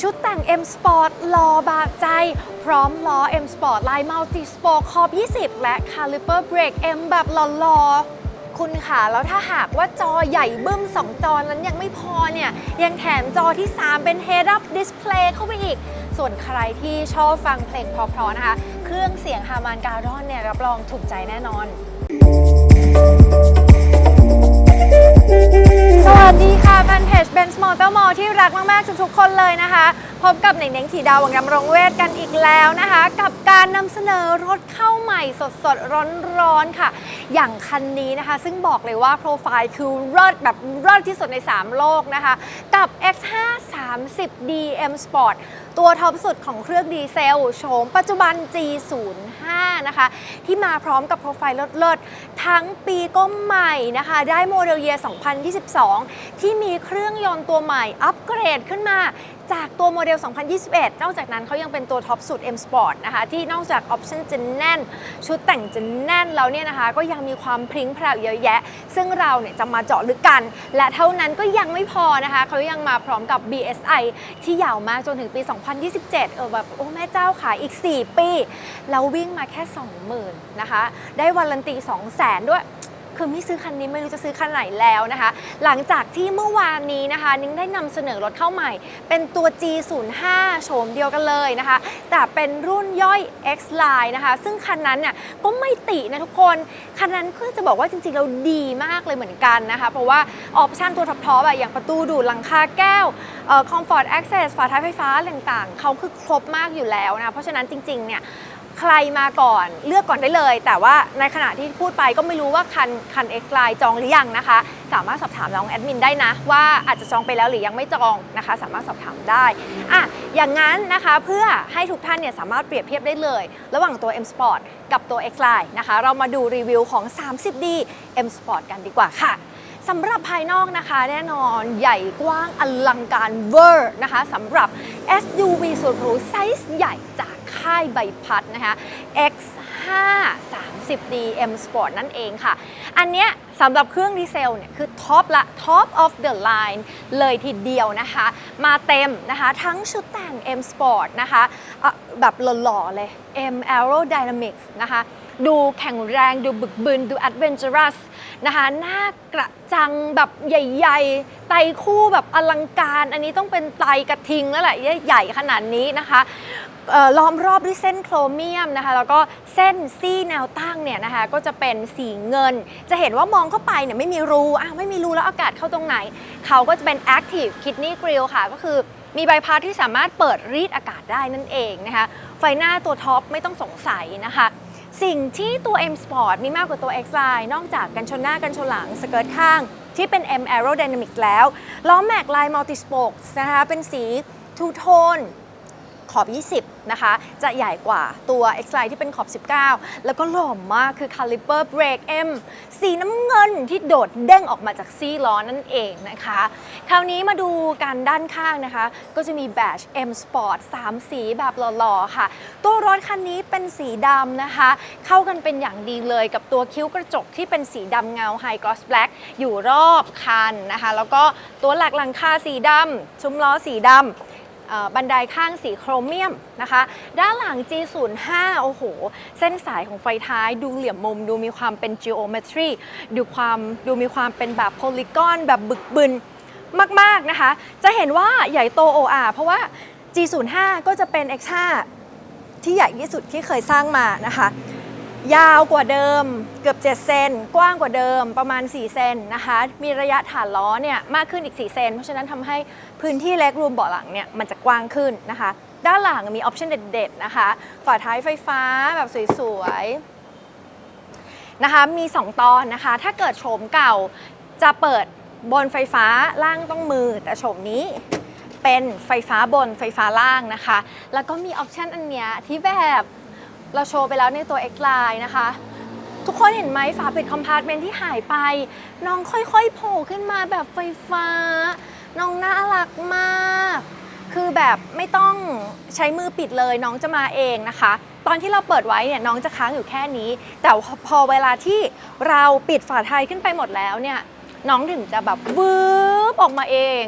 ชุดแต่ง M Sport ลอบาดใจ พร้อมล้อ M Sport ลาย Multi Sport ขอบ20 และ Caliper Brake M แบบหล่อๆ คุณค่ะแล้วถ้าหากว่าจอใหญ่บึ้ม 2 จอนั้นยังไม่พอเนี่ย ยังแถมจอที่ 3 เป็น Head Up Display เข้าไปอีก ส่วนใครที่ชอบฟังเพลงเพราะๆนะคะ เครื่องเสียงฮามานการอนเนี่ยรับรองถูกใจแน่นอน คนเลยนะคะ พบกับเหน่งเน่งถีดาววังดำรงเวทกันอีกแล้วนะคะ กับการนำเสนอรถเข้าใหม่สดๆร้อนๆค่ะ อย่างคันนี้นะคะ ซึ่งบอกเลยว่าโปรไฟล์คือเลิศแบบเลิศที่สุดใน 3 โลกนะคะ กับ X5 30D M Sport ตัวท็อปสุดของเครื่องดีเซลโฉมปัจจุบัน G05 นะคะ ที่มาพร้อมกับโปรไฟล์เลิศๆทั้งปีก็ใหม่นะคะ ได้โมเดลเยียร์2022 ที่มีเครื่องยนต์ตัวใหม่ อัปเกรดขึ้นมาจากตัวโมเดล 2021 นอกจากนั้นเขายังเป็นตัวท็อปสุด M Sport นะคะ ที่นอกจากออปชั่นจะแน่น ชุดแต่งจะแน่นแล้วเนี่ยนะคะ ก็ยังมีความพริ้งแพรวเยอะแยะ ซึ่งเราเนี่ยจะมาเจาะลึกกัน และเท่านั้นก็ยังไม่พอนะคะ เขายังมาพร้อมกับ BSI ที่ยาวมากจนถึงปี 2 2027 เออแบบโอ้แม่เจ้าขายอีก 4 ปี เราววิ่งมาแค่ 20,000นะคะ ได้วันลันตี 200,000 ด้วย คือไม่ซื้อคันนี้ไม่รู้จะซื้อคันไหนแล้วนะคะ หลังจากที่เมื่อวานนี้นะคะ นิ้งได้นำเสนอรถเข้าใหม่ เป็นตัว G05 โฉมเดียวกันเลยนะคะ แต่เป็นรุ่นย่อย X Line นะคะ ซึ่งคันนั้นเนี่ยก็ไม่ตินะทุกคน คันนั้นก็จะบอกว่าจริงๆเราดีมากเลยเหมือนกันนะคะ เพราะว่าออปชั่นตัวท็อปๆอะอย่างประตูดูดหลังคาแก้วเอ่อ Comfort Access ฝาท้ายไฟฟ้าต่างๆเขาคือครบมากอยู่แล้วนะะเพราะฉะนั้นจริงๆเนี่ย ใครมาก่อนเลือกก่อนได้เลย แต่ว่าในขณะที่พูดไปก็ไม่รู้ว่าคันคัน X Line จองหรือยังนะคะ สามารถสอบถามน้องแอดมินได้นะ ว่าอาจจะจองไปแล้วหรือยังไม่จองนะคะ สามารถสอบถามได้อะอย่างนั้นนะคะเพื่อให้ทุกท่านเนี่ยสามารถเปรียบเทียบได้เลย ระหว่างตัว M Sport กับตัว X Line นะคะ เรามาดูรีวิวของ 30D M Sport กันดีกว่าค่ะสำหรับภายนอกนะคะแน่นอนใหญ่กว้างอลังการเวอร์นะคะสำหรับ SUV สุดหรูไซส์ใหญ่จาก ค่ายใบพัดนะคะ X5 30D M Sport นั่นเองค่ะ อันเนี้ยสำหรับเครื่องดีเซลเนี่ยคือท็อปละ Top of the line เลยทีเดียวนะคะ มาเต็มนะคะ ทั้งชุดแต่ง M Sport นะคะะแบบหล่อๆเลย M Aerodynamics นะคะ ดูแข็งแรงดูบึกบึนดู adventurous นะคะหน้ากระจังแบบใหญ่ๆ ไตคู่แบบอลังการ อันนี้ต้องเป็นไตกระทิงแล้วแหละใหญ่ขนาดนี้นะคะล้อมรอบด้วยเส้นโครเมียมนะคะแล้วก็เส้นซี่แนวตั้งเนี่ยนะคะก็จะเป็นสีเงิน จะเห็นว่ามองเข้าไปเนี่ยไม่มีรูอ้าวไม่มีรูแล้วอากาศเข้าตรงไหน เขาก็จะเป็น active kidney grill ค่ะ ก็คือมีใบพัดที่สามารถเปิดรีดอากาศได้นั่นเองนะคะไฟหน้าตัวท็อปไม่ต้องสงสัยนะคะ สิ่งที่ตัว M Sport มีมากกว่าตัว X Line นอกจากกันชนหน้ากันชนหลังสเกิร์ตข้างที่เป็น M Aerodynamic แล้วล้อแม็กลาย Multi Spokes นะคะเป็นสี Two Tone ขอบ 20 นะคะ จะใหญ่กว่าตัว X Line ที่เป็นขอบ 19 แล้วก็หล่อมากคือ Caliper Brake M สีน้ำเงินที่โดดเด้งออกมาจากซี่ล้อนั่นเองนะคะ คราวนี้มาดูการด้านข้างนะคะ ก็จะมีแบช M Sport 3 สีแบบหล่อๆค่ะ ตัวรถคันนี้เป็นสีดำนะคะ เข้ากันเป็นอย่างดีเลยกับตัวคิ้วกระจกที่เป็นสีดำเงา High Gloss Black อยู่รอบคันนะคะ แล้วก็ตัวหลักหลังคาสีดำซุ้มล้อสีดำ บันไดข้างสีโครเมียมนะคะ ด้านหลัง G05 โอ้โห เส้นสายของไฟท้ายดูเหลี่ยมมุม ดูมีความเป็น geometry ดูความดูมีความเป็นแบบโพลีกอนแบบบึกบึนมาก ๆ นะคะ จะเห็นว่าใหญ่โตโออาเพราะว่า G05 ก็จะเป็น X5 ที่ใหญ่ที่สุดที่เคยสร้างมานะคะ ยาวกว่าเดิมเกือบ 7 เซน กว้างกว่าเดิมประมาณ 4 เซนนะคะ มีระยะฐานล้อเนี่ยมากขึ้นอีก 4 เซน เพราะฉะนั้นทำให้พื้นที่เล็กรวมเบาะหลังเนี่ยมันจะกว้างขึ้นนะคะ ด้านหลังมีออปชันเด็ดๆนะคะ ฝาท้ายไฟฟ้าแบบสวยๆนะคะ มี 2 ตอนนะคะ ถ้าเกิดโฉมเก่าจะเปิดบนไฟฟ้าล่างต้องมือ แต่โฉมนี้เป็นไฟฟ้าบนไฟฟ้าล่างนะคะ แล้วก็มีออปชันอันเนี้ยที่แบบ เราโชว์ไปแล้วในตัว X Line นะคะ ทุกคนเห็นไหมฝาปิดคอมพาร์ตเมนที่หายไป น้องค่อยๆโผล่ขึ้นมาแบบไฟฟ้า น้องน่ารักมาก คือแบบไม่ต้องใช้มือปิดเลยน้องจะมาเองนะคะ ตอนที่เราเปิดไว้เนี่ยน้องจะค้างอยู่แค่นี้ แต่พอเวลาที่เราปิดฝาไทยขึ้นไปหมดแล้วเนี่ยน้องถึงจะแบบวืบออกมาเอง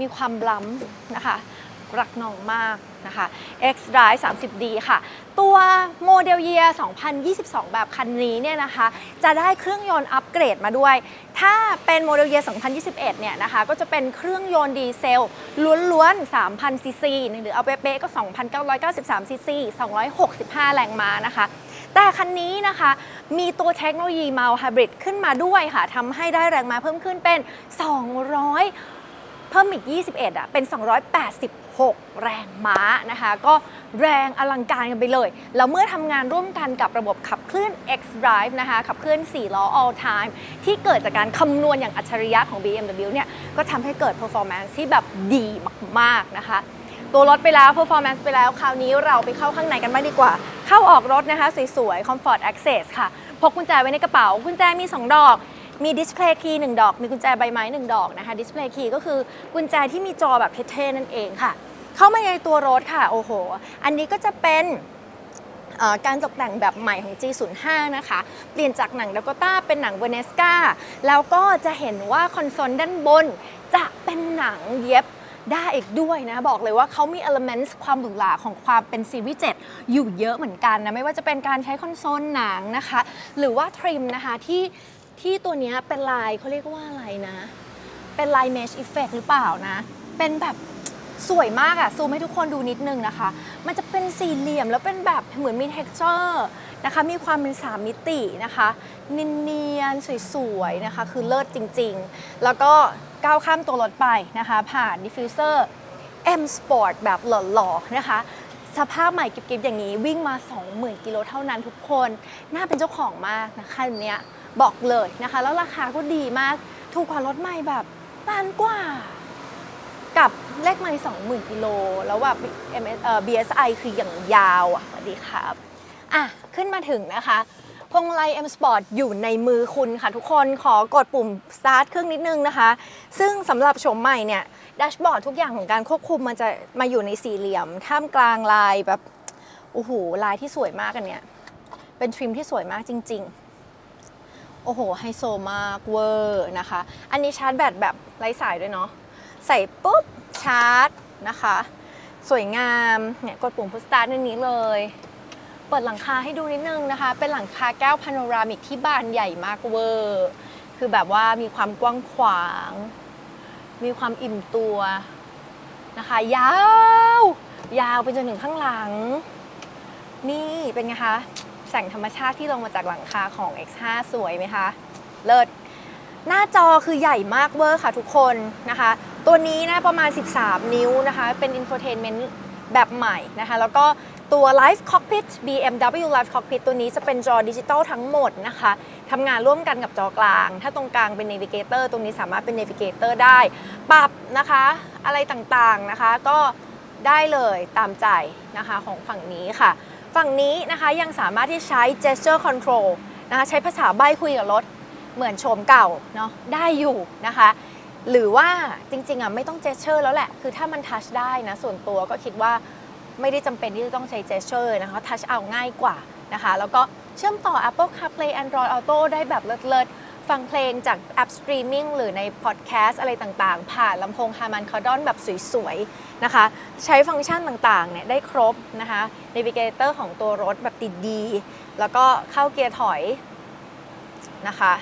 มีความล้ำนะคะ รักน้องมากนะคะ X Drive 30D ค่ะ ตัวโมเดลเยียร์2022 แบบคันนี้เนี่ยนะคะ จะได้เครื่องยนต์อัปเกรดมาด้วย ถ้าเป็นโมเดลเยียร์2021 เนี่ยนะคะ ก็จะเป็นเครื่องยนต์ดีเซล ล้วนๆ 3,000 ซีซีหรือเอาเป๊ะๆก็ 2,993 ซีซี 265 แรงม้านะคะ แต่คันนี้นะคะ มีตัวเทคโนโลยีมาไฮบริดขึ้นมาด้วยค่ะทำให้ได้แรงม้าเพิ่มขึ้นเป็น 200 เพิ่มอีก 21 อะ เป็น 286 แรงม้านะคะ ก็แรงอลังการกันไปเลย แล้วเมื่อทำงานร่วมกันกับระบบขับเคลื่อน X Drive นะคะ ขับเคลื่อน 4 ล้อ all time ที่เกิดจากการคำนวณอย่างอัจฉริยะของ BMW เนี่ย ก็ทำให้เกิด performance ที่แบบดีมาก ๆ นะคะ ตัวรถไปแล้ว performance ไปแล้ว คราวนี้เราไปเข้าข้างในกันบ้างดีกว่า เข้าออกรถนะคะ สวยๆ comfort access ค่ะ พกกุญแจไว้ในกระเป๋า กุญแจมี 2 ดอก มีดิสเพลย์คีย์หนึ่งดอก มีกุญแจใบไม้หนึ่งดอกนะคะดิสเพลย์คีย์ก็คือกุญแจที่มีจอแบบเท่ๆนั่นเองค่ะ เข้ามาในตัวรถค่ะ โอ้โห อันนี้ก็จะเป็นการตกแต่งแบบใหม่ของ G05 นะคะ เปลี่ยนจากหนังด a กต้าเป็นหนังเวเนสกาแล้วก็จะเห็นว่าคอนโซลด้านบน จะเป็นหนังเย็บได้อีกด้วยนะ บอกเลยว่าเขามี elements ความหรูหราของความเป็นซีรีส์7อยู่เยอะเหมือนกันนะ ไม่ว่าจะเป็นการใช้คอนโซลหนังนะคะ หรือว่าทริมนะคะที่ ที่ตัวเนี้ยเป็นลายเขาเรียกว่าอะไรนะ เป็นลาย mesh effect หรือเปล่านะ เป็นแบบสวยมากอะซูมให้ทุกคนดูนิดนึงนะคะ มันจะเป็นสี่เหลี่ยมแล้วเป็นแบบเหมือนมี texture นะคะ มีความเป็นสามมิตินะคะเนียนๆสวยๆนะคะ คือเลิศจริงๆ แล้วก็ก้าวข้ามตัวรถไปนะคะ ผ่าน diffuser M Sport แบบหล่อๆนะคะสภาพใหม่กิบๆอย่างนี้วิ่งมา 20,000 กิโลเท่านั้นทุกคน น่าเป็นเจ้าของมากนะคะคันเนี้ย บอกเลยนะคะ แล้วราคาก็ดีมาก ถูกกว่ารถใหม่แบบล้านกว่า กับเลขไมล์20,000กิโล แล้วแบบ MS เอ่อ BSI คืออย่างยาวอะสวัสดีครับอะ ขึ้นมาถึงนะคะพวงมาลัย M Sport อยู่ในมือคุณค่ะทุกคนขอกดปุ่ม start เครื่องนิดนึงนะคะ ซึ่งสำหรับโฉมใหม่เนี่ยแดชบอร์ดทุกอย่างของการควบคุมมันจะมาอยู่ในสี่เหลี่ยม ท่ามกลางลายแบบ โอ้โห ลายที่สวยมากอันเนี้ยเป็นทริมที่สวยมากจริง ๆ อ้โหไฮโซมากเวอร์นะคะ อันนี้ชาร์จแบตแบบไร้สายด้วยเนาะใส่ปุ๊บชาร์จนะคะ สวยงามเนี่ยกดปุ่มพุชสตาร์ทในนี้เลย เปิดหลังคาให้ดูนิดนึงนะคะ เป็นหลังคาแก้วพาโนรามิกที่บานใหญ่มากเวอร์คือแบบว่ามีความกว้างขวาง มีความอิ่มตัวนะคะ ยาว ยาวไปจนถึงข้างหลัง นี่เป็นไงคะ แสงธรรมชาติที่ลงมาจากหลังคาของ X5 สวยไหมคะ เลิศ หน้าจอคือใหญ่มากเวอร์ค่ะทุกคนนะคะ ตัวนี้นะประมาณ 13 นิ้วนะคะ เป็น infotainment แบบใหม่นะคะ แล้วก็ตัว Live Cockpit BMW Live Cockpit ตัวนี้จะเป็นจอดิจิตอลทั้งหมดนะคะทำงานร่วมกันกับจอกลาง ถ้าตรงกลางเป็น Navigator ตรงนี้สามารถเป็น Navigator ได้ ปรับนะคะอะไรต่างๆนะคะ ก็ได้เลยตามใจนะคะของฝั่งนี้ค่ะ ฝั่งนี้นะคะยังสามารถที่ใช้ gesture control นะคะใช้ภาษาใบ้คุยกับรถ เหมือนโฉมเก่าเนาะได้อยู่นะคะ หรือว่าจริงๆอะไม่ต้องเจสเชอร์แล้วแหละ คือถ้ามันทัชได้นะ ส่วนตัวก็คิดว่าไม่ได้จำเป็นที่จะต้องใช้เจสเชอร์นะคะทัชเอาง่ายกว่านะคะ แล้วก็เชื่อมต่อ Apple CarPlay Android Auto ได้แบบเลิศๆ ฟังเพลงจากแอปสตรีมมิ่งหรือในพอดแคสต์อะไรต่างๆ ผ่านลำโพงฮาร์มันคาร์ดอนแบบสวยๆนะคะ ใช้ฟังก์ชันต่างๆเนี่ยได้ครบนะคะน a วิเกเตอร์ของตัวรถแบบดีๆ แล้วก็เข้าเกียร์ถอยนะคะ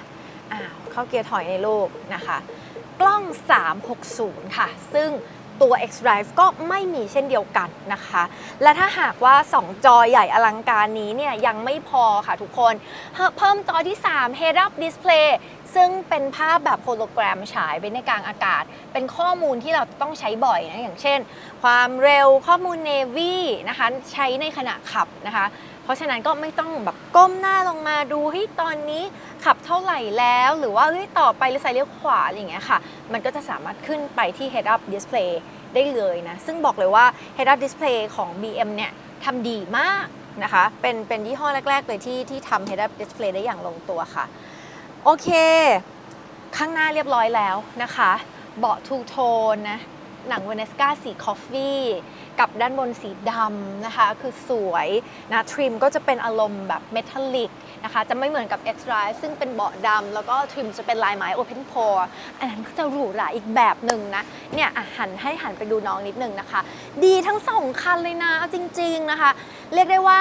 อ้าวเข้าเกียร์ถอยในลูกนะคะ กล้อง 360 ค่ะ ซึ่ง ตัว X-Drive ก็ไม่มีเช่นเดียวกันนะคะ และถ้าหากว่า 2 จอใหญ่อลังการนี้เนี่ยยังไม่พอค่ะทุกคน เพิ่มจอที่ 3 Head Up Display ซึ่งเป็นภาพแบบโฮโลแกรมฉายไปในกลางอากาศ เป็นข้อมูลที่เราต้องใช้บ่อยนะอย่างเช่น ความเร็วข้อมูล Navy นะคะใช้ในขณะขับนะคะ เพราะฉะนั้นก็ไม่ต้องแบบก้มหน้าลงมาดูเฮ้ยตอนนี้ขับเท่าไหร่แล้ว หรือว่าเฮ้ยต่อไปเลี้ยวซ้ายเลี้ยวขวาอะไรอย่างเงี้ยค่ะ มันก็จะสามารถขึ้นไปที่ head up display ได้เลยนะ ซึ่งบอกเลยว่า head up display ของ BM เนี่ยทำดีมากนะคะ เป็นเป็นยี่ห้อแรก ๆ เลยที่ที่ทำ head up display ได้อย่างลงตัวค่ะ โอเค ข้างหน้าเรียบร้อยแล้วนะคะ เบาะทูโทนนะ หนังเวเนสกาสีคอฟฟี่กับด้านบนสีดำนะคะ คือสวยนะทริมก็จะเป็นอารมณ์แบบเมทัลลิกนะคะจะไม่เหมือนกับ X Drive ซึ่งเป็นเบาะดำแล้วก็ทริมจะเป็นลายไม้ Open Pore อันนั้นก็จะหรูหราอีกแบบหนึ่งนะ เนี่ยหันให้หันไปดูน้องนิดนึงนะคะ ดีทั้งสองคันเลยนะเอาจริง ๆนะคะ เรียกได้ว่า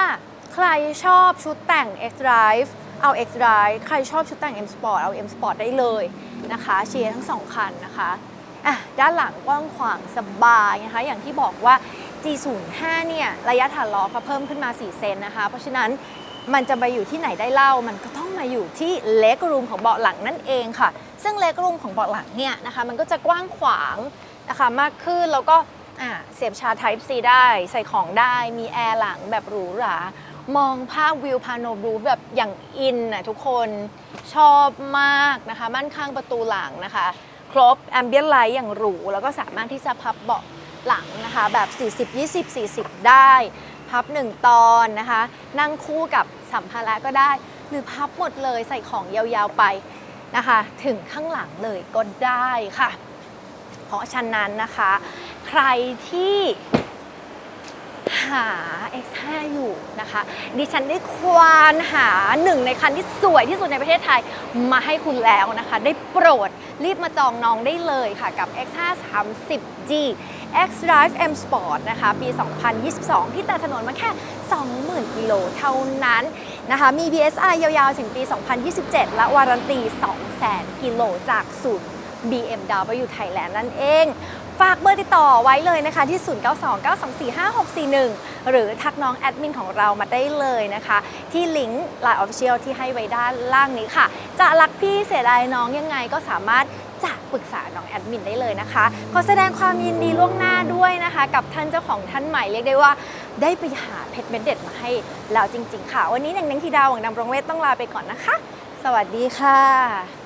ใครชอบชุดแต่ง X Drive เอา X Drive ใครชอบชุดแต่ง M Sport เอา M Sport ได้เลยนะคะเชียร์ทั้งสองคันนะคะ อะด้านหลังกว้างขวางสบายนะคะ อย่างที่บอกว่า G05 เนี่ยระยะฐานล้อเขาเพิ่มขึ้นมา 4 เซนนะคะ เพราะฉะนั้นมันจะไปอยู่ที่ไหนได้เล่า มันก็ต้องมาอยู่ที่เลกรูมของเบาะหลังนั่นเองค่ะ ซึ่งเลกรูมของเบาะหลังเนี่ยนะคะ มันก็จะกว้างขวางนะคะมากขึ้นแล้วก็เสียบชาร์จ Type C ได้ ใส่ของได้ มีแอร์หลังแบบหรูหรามองภาพวิวพาโนบรูแบบอย่างอินนะทุกคนชอบมากนะคะม่านข้างประตูหลังนะคะ ครบแอมเบียนไลท์อย่างหรู แล้วก็สามารถที่จะพับเบาะหลังนะคะ แบบ 40 20 40 ได้ พับ 1 ตอนนะคะ นั่งคู่กับสัมภาระก็ได้ หรือพับหมดเลยใส่ของยาวๆไปนะคะ ถึงข้างหลังเลยก็ได้ค่ะ เพราะฉะนั้นนะคะ ใครที่ หา X5 อยู่นะคะ ดิฉันได้ควานหาหนึ่งในคันที่สวยที่สุดในประเทศไทยมาให้คุณแล้วนะคะ ได้โปรดรีบมาจองน้องได้เลยค่ะกับ X5 30G X Drive M Sport นะคะ ปี 2022 ที่แต่ถนนมาแค่ 20,000 กิโลเท่านั้นนะคะ มี BSI ยาวๆ ถึงปี 2027 และวารันตี 200,000 กิโลจากศูนย์ BMW Thailand นั่นเอง ฝากเบอร์ติดต่อไว้เลยนะคะที่ 0929245641 หรือทักน้องแอดมินของเรามาได้เลยนะคะ ที่ลิงก์ Line Official ที่ให้ไว้ด้านล่างนี้ค่ะ จะรักพี่เสียดายน้องยังไงก็สามารถจะปรึกษาน้องแอดมินได้เลยนะคะ ขอแสดงความยินดีล่วงหน้าด้วยนะคะ กับท่านเจ้าของท่านใหม่เรียกได้ว่า ได้ไปหาเพชรเม็ดเด็ดมาให้แล้วจริง ๆ ค่ะ วันนี้หนังนังทีดาวหวังดำรงเวทต้องลาไปก่อนนะคะ สวัสดีค่ะ